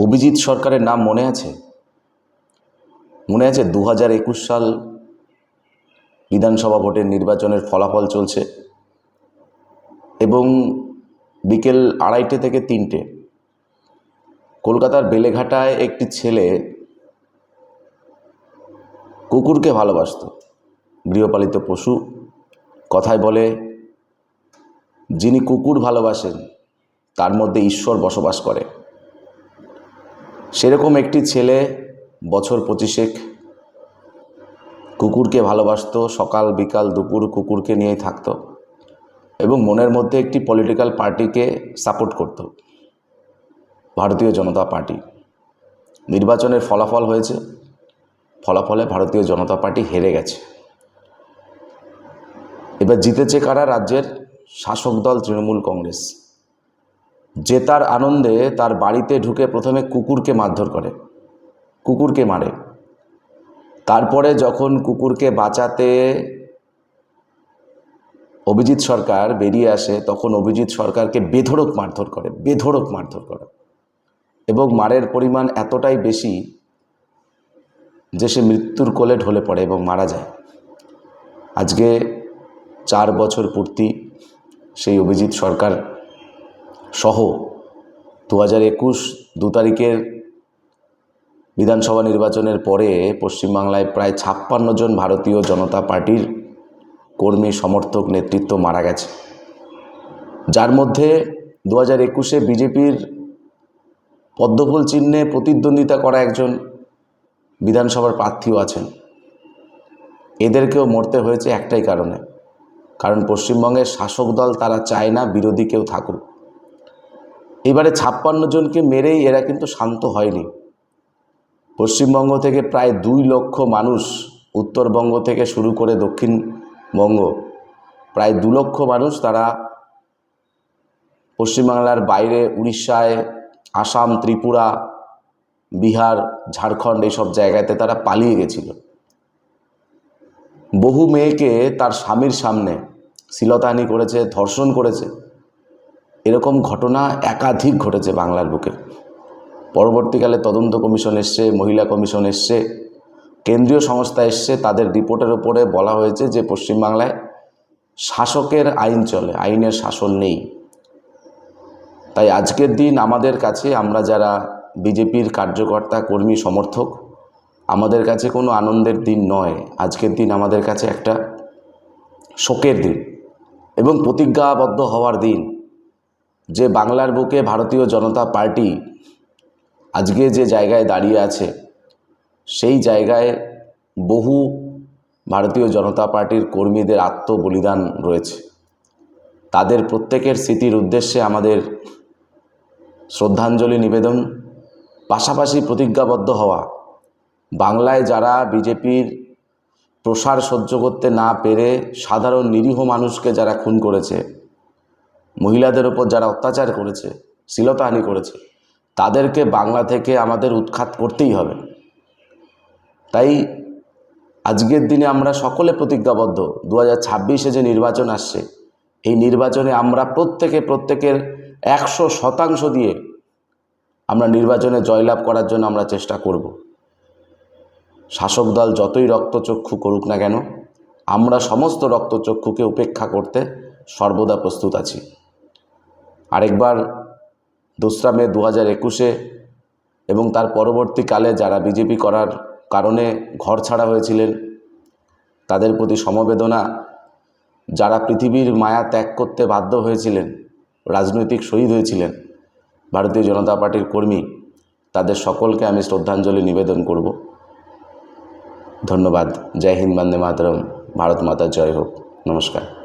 অভিজিৎ সরকারের নাম মনে আছে? মনে আছে দু হাজার একুশ সাল বিধানসভা ভোটের নির্বাচনের ফলাফল চলছে এবং বিকেল আড়াইটে থেকে তিনটে। কলকাতার বেলেঘাটায় একটি ছেলে কুকুরকে ভালোবাসতো। গৃহপালিত পশু। কথায় বলে, যিনি কুকুর ভালোবাসেন, তার মধ্যে ঈশ্বর বসবাস করে। সেরকম একটি ছেলে বছর পঁচিশেক কুকুরকে ভালোবাসতো, সকাল, বিকাল, দুপুর কুকুরকে নিয়েই থাকতো এবং মনের মধ্যে একটি পলিটিক্যাল পার্টিকে সাপোর্ট করত, ভারতীয় জনতা পার্টি। নির্বাচনের ফলাফল হয়েছে, ফলাফলে ভারতীয় জনতা পার্টি হেরে গেছে। এবার জিতেছে কারা? রাজ্যের শাসক দল তৃণমূল কংগ্রেস। জেতার আনন্দে তার বাড়িতে ঢুকে প্রথমে কুকুরকে মারধর করে, কুকুরকে মারে। তারপরে যখন কুকুরকে বাঁচাতে অভিজিৎ সরকার বেরিয়ে আসে, তখন অভিজিৎ সরকারকে বেধড়ক মারধর করে, বেধড়ক মারধর করে। এবং মারের পরিমাণ এতটাই বেশি যে সে মৃত্যুর কোলে ঢলে পড়ে এবং মারা যায়। আজকে চার বছর পূর্তি সেই অভিজিৎ সরকার সহ দু হাজার একুশ দু তারিখের বিধানসভা নির্বাচনের পরে পশ্চিমবাংলায় প্রায় ছাপ্পান্ন জন ভারতীয় জনতা পার্টির কর্মী সমর্থক নেতৃত্ব মারা গেছে। যার মধ্যে দু হাজার একুশে বিজেপির পদ্মফুল চিহ্নে প্রতিদ্বন্দ্বিতা করা একজন বিধানসভার প্রার্থীও আছেন। এদেরকেও মরতে হয়েছে একটাই কারণে। কারণ পশ্চিমবঙ্গের শাসক দল তারা চায় না বিরোধী কেউ থাকুক। এবারে ছাপ্পান্ন জনকে মেরেই এরা কিন্তু শান্ত হয়নি। পশ্চিমবঙ্গ থেকে প্রায় দুই লক্ষ মানুষ উত্তরবঙ্গ থেকে শুরু করে দক্ষিণবঙ্গ, প্রায় দু লক্ষ মানুষ তারা পশ্চিমবাংলার বাইরে, উড়িষ্যায়, আসাম, ত্রিপুরা, বিহার, ঝাড়খণ্ড এইসব জায়গাতে তারা পালিয়ে গেছিল। বহু মেয়েকে তার স্বামীর সামনে শ্লীলতাহানি করেছে, ধর্ষণ করেছে। এরকম ঘটনা একাধিক ঘটেছে বাংলার বুকে। পরবর্তীকালে তদন্ত কমিশন এসছে, মহিলা কমিশন এসছে, কেন্দ্রীয় সংস্থা এসছে, তাদের রিপোর্টের ওপরে বলা হয়েছে যে পশ্চিমবাংলায় শাসকের আইন চলে, আইনের শাসন নেই। তাই আজকের দিন আমাদের কাছে আমরা যারা বিজেপির কার্যকর্তা, কর্মী, সমর্থক, আমাদের কাছে কোনো আনন্দের দিন নয়। আজকের দিন আমাদের কাছে একটা শোকের দিন এবং প্রতিজ্ঞাবদ্ধ হওয়ার দিন। যে বাংলার বুকে ভারতীয় জনতা পার্টি আজকে যে জায়গায় দাঁড়িয়ে আছে, সেই জায়গায় বহু ভারতীয় জনতা পার্টির কর্মীদের আত্মবলিদান রয়েছে। তাদের প্রত্যেকের স্মৃতির উদ্দেশ্যে আমাদের শ্রদ্ধাঞ্জলি নিবেদন, পাশাপাশি প্রতিজ্ঞাবদ্ধ হওয়া। বাংলায় যারা বিজেপির প্রসার সহ্য করতে না পেরে সাধারণ নিরীহ মানুষকে যারা খুন করেছে মহিলাদের ওপর যারা অত্যাচার করেছে, শ্লীলতাহানি করেছে, তাদেরকে বাংলা থেকে আমাদের উৎখাত করতেই হবে। তাই আজকের দিনে আমরা সকলে প্রতিজ্ঞাবদ্ধ দু হাজার ছাব্বিশে যে নির্বাচন আসছে, এই নির্বাচনে আমরা প্রত্যেকে, প্রত্যেকের একশো শতাংশ দিয়ে আমরা নির্বাচনে জয়লাভ করার জন্য আমরা চেষ্টা করব। শাসক দল যতই রক্তচক্ষু করুক না কেন, আমরা সমস্ত রক্তচক্ষুকে উপেক্ষা করতে সর্বদা প্রস্তুত আছি। আরেকবার দোসরা মে দু হাজার একুশে এবং তার পরবর্তীকালে যারা বিজেপি করার কারণে ঘর ছাড়া হয়েছিলেন, তাদের প্রতি সমবেদনা, যারা পৃথিবীর মায়া ত্যাগ করতে বাধ্য হয়েছিলেন, রাজনৈতিক শহীদ হয়েছিলেন, ভারতীয় জনতা পার্টির কর্মী, তাদের সকলকে আমি শ্রদ্ধাঞ্জলি নিবেদন করব। ধন্যবাদ। জয় হিন্দ, বন্দে মাতরম। ভারত মাতা জয় হোক। নমস্কার।